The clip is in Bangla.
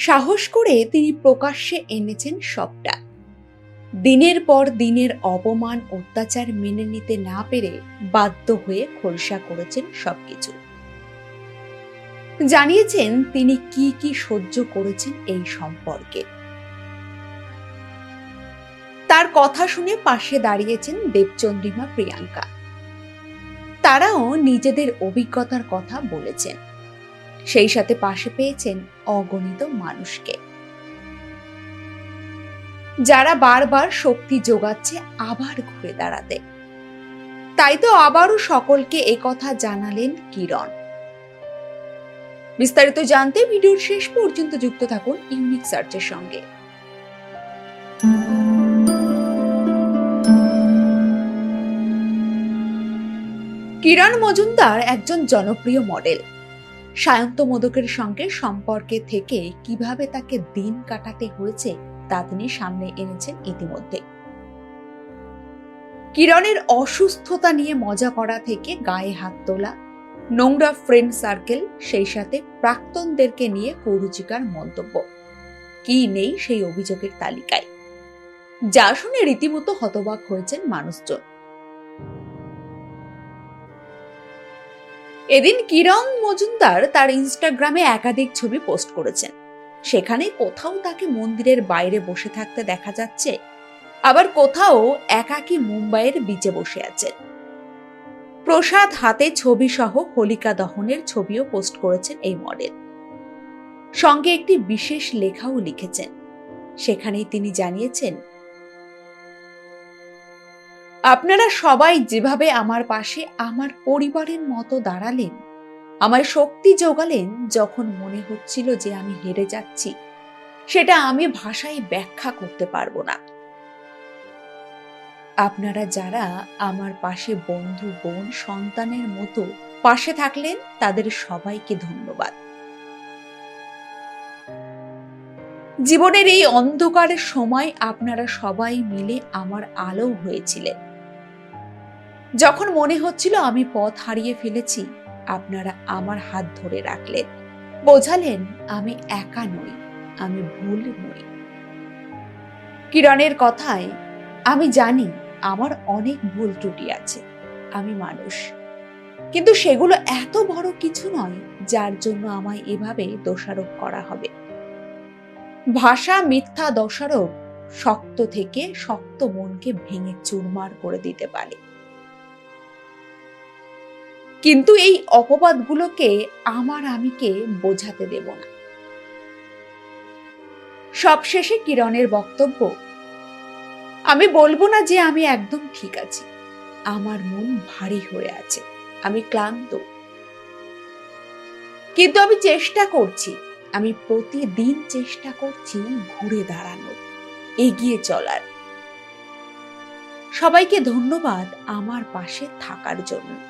সাহস করে তিনি প্রকাশ্যে এনেছেন সবটা। দিনের পর দিনের অপমান, অত্যাচার মেনে নিতে না পেরে বাধ্য হয়ে খোলসা করেছেন সবকিছু। জানিয়েছেন তিনি কি কি সহ্য করেছেন এই সম্পর্কে। তার কথা শুনে পাশে দাঁড়িয়েছেন দেবচন্দ্রিমা প্রিয়াঙ্কা। তারাও নিজেদের অভিজ্ঞতার কথা বলেছেন। সেই সাথে পাশে পেয়েছেন অগণিত মানুষকে। যারা বারবার শক্তি যোগাচ্ছে, আবার ঘুরে দাঁড়াতে। তাই তো আবারও সকলকে একথা জানালেন কিরণ। বিস্তারিত জানতে ভিডিওর শেষ পর্যন্ত যুক্ত থাকুন ইউনিক সার্চের সঙ্গে। কিরণ মজুমদার একজন জনপ্রিয় মডেল। সায়ন্ত মোদকের সঙ্গে সম্পর্কে থেকে কীভাবে তাকে দিন কাটাতে হয়েছে, তা তিনি সামনে এনেছেন ইতিমধ্যে। কিরণের অসুস্থতা নিয়ে মজা করা থেকে গায়ে হাত তোলা, নোংরা ফ্রেন্ড সার্কেল সেই সাথে প্রাক্তনদেরকে নিয়ে কুরুচিকার মন্তব্য। কি নেই সেই অভিযোগের তালিকায়। যা শুনে রীতিমতো হতবাক হয়েছেন মানুষজন। এদিন কিরণ মজুমদার তার ইনস্টাগ্রামে একাধিক ছবি পোস্ট করেছেন। সেখানে কোথাও তাকে মন্দিরের বাইরে বসে থাকতে দেখা যাচ্ছে, আবার কোথাও একাকী মুম্বাইয়ের বিচে বসে আছেন প্রসাদ হাতে ছবি সহ হোলিকা দহনের ছবিও পোস্ট করেছেন এই মডেল। সঙ্গে একটি বিশেষ লেখাও লিখেছেন। সেখানেই তিনি জানিয়েছেন আপনারা সবাই যেভাবে আমার পাশে আমার পরিবারের মতো দাঁড়ালেন, আমায় শক্তি যোগালেন, যখন মনে হচ্ছিল যে আমি হেরে যাচ্ছি, সেটা আমি ভাষায় ব্যাখ্যা করতে পারব না। আপনারা যারা আমার পাশে বন্ধু, বোন, সন্তানের মতো পাশে থাকলেন, তাদের সবাইকে ধন্যবাদ। জীবনের এই অন্ধকারের সময় আপনারা সবাই মিলে আমার আলো হয়েছিলেন। যখন মনে হচ্ছিল আমি পথ হারিয়ে ফেলেছি, আপনারা আমার হাত ধরে রাখলেন। বোঝালেন আমি একা নই, আমি ভুল নই। কিরণের কথায়, আমি জানি আমার অনেক ভুল ত্রুটি আছে, আমি মানুষ। কিন্তু সেগুলো এত বড় কিছু নয়, যার জন্য আমায় এভাবে দোষারোপ করা হবে। ভাষা, মিথ্যা, দোষারোপ শক্ত থেকে শক্ত মনকে ভেঙে চুরমার করে দিতে পারে। কিন্তু এই অপবাদগুলোকে আমার আমিকে বোঝাতে দেব না। সবশেষে কিরণের বক্তব্য, আমি বলব না যে আমি একদম ঠিক আছি, আমার মন ভারী হয়ে আছে, আমি ক্লান্ত। কিন্তু আমি চেষ্টা করছি, আমি প্রতিদিন চেষ্টা করছি ঘুরে দাঁড়ানোর, এগিয়ে চলার। সবাইকে ধন্যবাদ আমার পাশে থাকার জন্য।